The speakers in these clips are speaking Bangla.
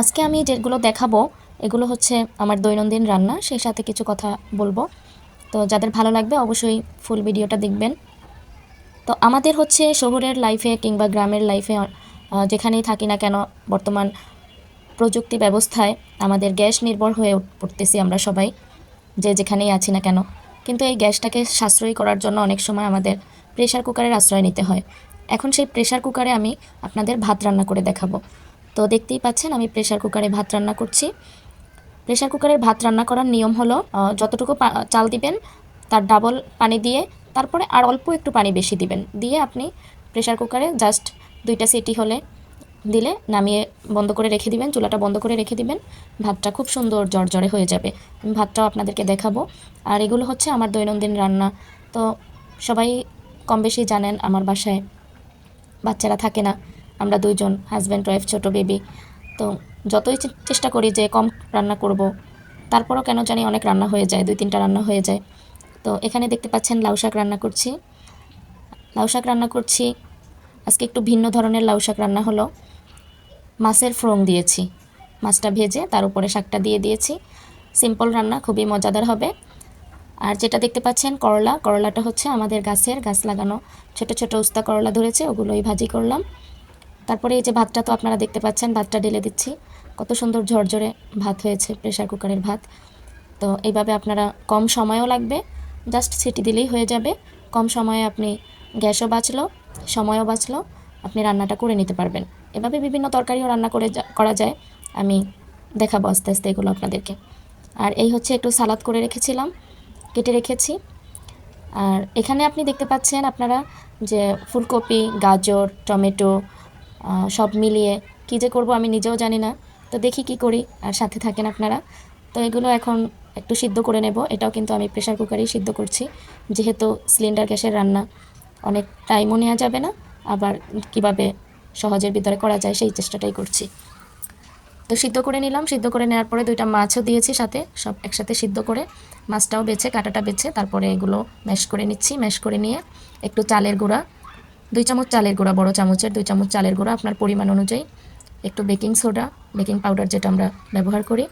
আজকে আমি যেগুলো দেখাবো, এগুলো হচ্ছে আমার দৈনন্দিন রান্না, সেই সাথে কিছু কথা বলব। তো যাদের ভালো লাগবে অবশ্যই ফুল ভিডিওটা দেখবেন। তো আমাদের হচ্ছে শহরের লাইফে কিংবা গ্রামের লাইফে যেখানেই থাকি না কেন, বর্তমান প্রযুক্তি ব্যবস্থায় আমাদের গ্যাস নির্ভর হয়ে পড়তেছি আমরা সবাই, যে যেখানেই আছি না কেন। কিন্তু এই গ্যাসটাকে সাশ্রয়ী করার জন্য অনেক সময় আমাদের প্রেশার কুকারের আশ্রয় নিতে হয়। এখন সেই প্রেশার কুকারে আমি আপনাদের ভাত রান্না করে দেখাবো। তো দেখতেই পাচ্ছেন, আমি প্রেশার কুকারে ভাত রান্না করছি। প্রেশার কুকারের ভাত রান্না করার নিয়ম হলো যতটুকু চাল দিবেন, তার ডাবল পানি দিয়ে, তারপরে আর অল্প একটু পানি বেশি দিবেন। দিয়ে আপনি প্রেশার কুকারে জাস্ট দুইটা সিটি হলে দিলে নামিয়ে বন্ধ করে রেখে দিবেন, চুলাটা বন্ধ করে রেখে দিবেন, ভাতটা খুব সুন্দর জর্জরে হয়ে যাবে। আমি ভাতটাও আপনাদেরকে দেখাবো। আর এগুলো হচ্ছে আমার দৈনন্দিন রান্না। তো সবাই কম বেশি জানেন, আমার বাসায় বাচ্চারা থাকে না। আমরা দুইজন হাজব্যান্ড ওয়াইফ ছোটো বেবি তো যতই চেষ্টা করি যে কম রান্না করব, তারপরও কেন জানি অনেক রান্না হয়ে যায়, দুই তিনটা রান্না হয়ে যায়। তো এখানে দেখতে পাচ্ছেন লাউ শাক রান্না করছি। লাউ শাক রান্না করছি। আজকে একটু ভিন্ন ধরনের লাউ শাক রান্না হলো। মাছের ফ্রং দিয়েছি। মাছটা ভেজে তার উপরে শাকটা দিয়ে দিয়েছি। সিম্পল রান্না, খুবই মজাদার হবে। আর যেটা দেখতে পাচ্ছেন, করলা। করলাটা হচ্ছে আমাদের গাছের গাছ লাগানো। ছোট ছোট উস্তা করলা ধরেছে, ওগুলোই ভাজি করলাম। তারপরে এই যে ভাতটা তো আপনারা দেখতে পাচ্ছেন, ভাতটা ঢেলে দিচ্ছি। কত সুন্দর ঝরঝরে ভাত হয়েছে প্রেশার কুকারের ভাত। তো এইভাবে আপনারা কম সময়ও লাগবে, জাস্ট সিটি দিলেই হয়ে যাবে। কম সময়ে আপনি গ্যাসও বাঁচলো, সময়ও বাঁচলো, আপনি রান্নাটা করে নিতে পারবেন। এভাবে বিভিন্ন তরকারিও রান্না করে করা যায়। আমি দেখাবো আস্তে আস্তে এগুলো আপনাদেরকে। আর এই হচ্ছে একটু সালাদ করে রেখেছিলাম, কেটে রেখেছি। আর এখানে আপনি দেখতে পাচ্ছেন আপনারা যে ফুলকপি, গাজর, টমেটো সব মিলিয়ে। কী যে করব আমি নিজেও জানি না। তো দেখি কি করি। আর সাথে থাকেন আপনারা। তো এগুলো এখন একটু সিদ্ধ করে নেব। এটাও কিন্তু আমি প্রেশার কুকারেই সিদ্ধ করছি। যেহেতু সিলিন্ডার গ্যাসের রান্না, অনেক টাইমও নেওয়া যাবে না। আবার কীভাবে সহজের ভিতরে করা যায় সেই চেষ্টাটাই করছি। তো সিদ্ধ করে নিলাম। সিদ্ধ করে নেওয়ার পরে দুইটা মাছও দিয়েছি সাথে। সব একসাথে সিদ্ধ করে মাছটাও বেছে, কাঁটাটা বেছে, তারপরে এগুলো ম্যাশ করে নিচ্ছি। ম্যাশ করে নিয়ে একটু চালের গুঁড়া দুই চামচ চালের গুঁড়া, বড় চামচের দুই চামচ চালের গুঁড়া আপনার পরিমাণ অনুযায়ী। একটু বেকিং সোডা, বেকিং পাউডার যেটা আমরা ব্যবহার করি।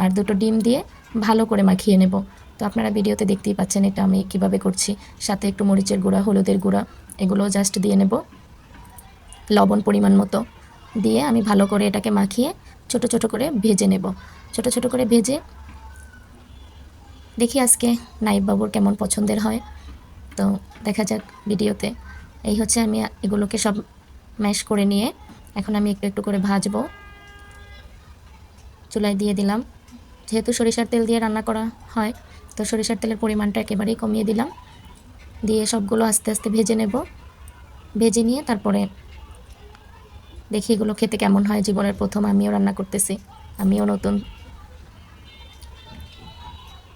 আর দুটো ডিম দিয়ে ভালো করে মাখিয়ে নেব। তো আপনারা ভিডিওতে দেখতেই পাচ্ছেন এটা আমি কীভাবে করছি। সাথে একটু মরিচের গুঁড়া, হলুদের গুঁড়া এগুলো জাস্ট দিয়ে নেব। লবণ পরিমাণ মতো দিয়ে আমি ভালো করে এটাকে মাখিয়ে ছোট ছোট করে ভেজে নেব। ছোট ছোট করে ভেজে দেখি আজকে নাইব বাবুর কেমন পছন্দের হয়। তো দেখা যাক ভিডিওতে। এই হচ্ছে আমি এগুলোকে সব ম্যাশ করে নিয়ে এখন আমি একটু একটু করে ভাজবো। চুলায় দিয়ে দিলাম। যেহেতু সরিষার তেল দিয়ে রান্না করা হয়, তো সরিষার তেলের পরিমাণটা একেবারেই কমিয়ে দিলাম। দিয়ে সবগুলো আস্তে আস্তে ভেজে নেব। ভেজে নিয়ে তারপরে দেখি এগুলো খেতে কেমন হয়। জীবনের প্রথম আমিও রান্না করতেছি। আমিও নতুন।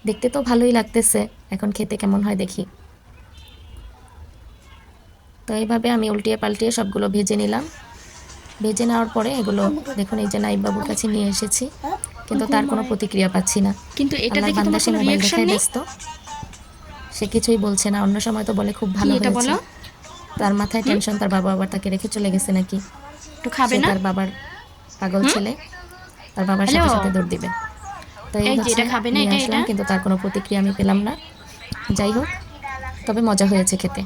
দেখতে তো ভালোই লাগতেছে। এখন খেতে কেমন হয় দেখি। তো এইভাবে আমি উল্টিয়ে পাল্টিয়ে সবগুলো ভেজে নিলাম। ভেজে নেওয়ার পরে এগুলো দেখুন এই যে নাইব বাবুর কাছে নিয়ে এসেছি কিন্তু তার কোনো প্রতিক্রিয়া পাচ্ছি না। কিন্তু এটা দেখে তোমার কোনো দেখায় নেই? ব্যস্ত। সে কিছুই বলছে না অন্য সময় তো বলে খুব ভালো হয়েছে। বলো? তার মাথায় টেনশন তার বাবা আবার তাকে রেখে চলে গেছে নাকি? একটু খাবে না? তার বাবার পাগল ছেলে। তার বাবার সাথে? সাথে দৌড় দিবে। তো এই এই যে এটা খাবে না, এটা? কিন্তু তার কোনো প্রতিক্রিয়া আমি পেলাম না। যাই হোক তবে মজা হয়েছে খেতে।